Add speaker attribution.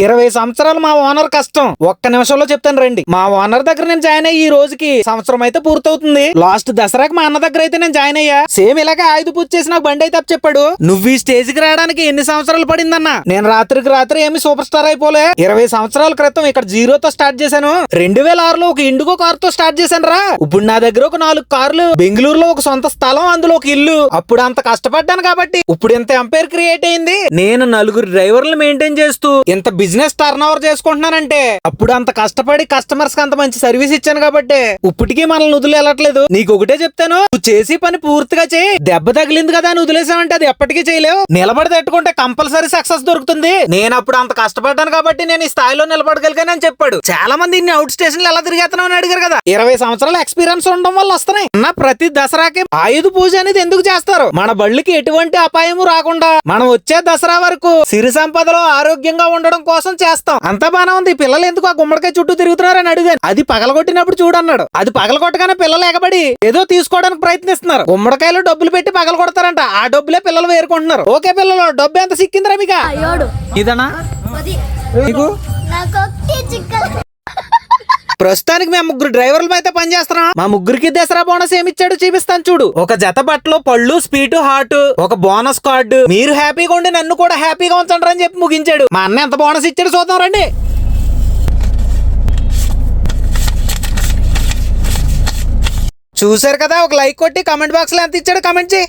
Speaker 1: ఇరవై సంవత్సరాలు మా ఓనర్ కష్టం. ఒక్క నిమిషంలో చెప్తాను రండి. మా ఓనర్ దగ్గర నేను జాయిన్ అయ్యి ఈ రోజుకి సంవత్సరం అయితే పూర్తవుతుంది. లాస్ట్ దసరాకి మా అన్న దగ్గర అయితే నేను జాయిన్ అయ్యా. సేమ్ ఇలాగే ఆయుధ పూజ చేసి నాకు బండి అయితే చెప్పాడు నువ్వు ఈ స్టేజ్కి రావడానికి ఎన్ని సంవత్సరాలు పడిందన్న? నేను రాత్రికి రాత్రి ఏమి సూపర్ స్టార్ అయిపోలే. ఇరవై సంవత్సరాల క్రితం ఇక్కడ జీరోతో స్టార్ట్ చేశాను. రెండు వేల ఆరులో ఒక ఇండిగో కార్తో స్టార్ట్ చేశాను రా. ఇప్పుడు నా దగ్గర ఒక నాలుగు కార్లు బెంగళూరులో ఒక సొంత స్థలం అందులో ఒక ఇల్లు. అప్పుడు అంత కష్టపడ్డాను కాబట్టి ఇప్పుడు ఇంత ఎంపైర్ క్రియేట్ అయింది. నేను నలుగురు డ్రైవర్లు మెయింటైన్ చేస్తూ ఇంత బిజినెస్ టర్న్ ఓవర్ చేసుకుంటున్నానంటే అప్పుడు అంత కష్టపడి కస్టమర్స్కి అంత మంచి సర్వీస్ ఇచ్చాను కాబట్టి ఇప్పటికీ మనల్ని వదిలి నీకు ఒకటే చెప్తాను నువ్వు చేసి పని పూర్తిగా చేయి. దెబ్బ తగిలింది కదా అని వదిలేసావంటే అది ఎప్పటికీ చేయలేవు. నిలబడి తట్టుకుంటే కంపల్సరీ సక్సెస్ దొరుకుతుంది. నేను అప్పుడు అంత కష్టపడ్డాను కాబట్టి నేను ఈ స్థాయిలో నిలబడగలిగానని చెప్పాడు. చాలా మంది ఇన్ని అవుట్ స్టేషన్లు ఎలా తిరిగేస్తున్నావు అని అడిగారు కదా. ఇరవై సంవత్సరాల ఎక్స్పీరియన్స్ ఉండడం వల్ల వస్తున్నాయి. అన్న ప్రతి దసరాకి ఆయుధ పూజ అనేది ఎందుకు చేస్తారు? మన బళ్ళకి ఎటువంటి అపాయము రాకుండా మనం వచ్చే దసరా వరకు సిరి సంపదలో ఆరోగ్యంగా ఉండడం కోసం చేస్తాం. అంతా బానే ఉంది. పిల్లలు ఎందుకు ఆ గుమ్మడికాయ చుట్టూ తిరుగుతున్నారని అడిగాను. అది పగలగొట్టినప్పుడు చూడన్నాడు. అది పగలగొట్టగానే పిల్లలు ఎగబడి ఏదో తీసుకోవడానికి ప్రయత్నిస్తున్నారు. గుమ్మడికాయలు డబ్బులు పెట్టి పగలగొడతారంట. ఆ డబ్బులే పిల్లలు వేరుకుంటున్నారు. ఓకే పిల్లలు డబ్బు ఎంత సిక్కిందిరా మీకు? ఇదనా? నీకు ప్రస్తుతానికి మేము ముగ్గురు డ్రైవర్లు అయితే పనిచేస్తున్నాం. మా ముగ్గురికి దసరా బోనస్ ఏమిచ్చాడు చూపిస్తాను చూడు. ఒక జత బట్టలు పళ్ళు స్పీడ్ హాట్ ఒక బోనస్ కార్డు. మీరు హ్యాపీగా ఉండి నన్ను కూడా హ్యాపీగా ఉంచండి అని చెప్పి ముగించాడు. మా అన్న ఎంత బోనస్ ఇచ్చాడు చూద్దాం రండి. చూసారు కదా ఒక లైక్ కొట్టి కమెంట్ బాక్స్లో ఎంత ఇచ్చాడు కమెంట్ చేయి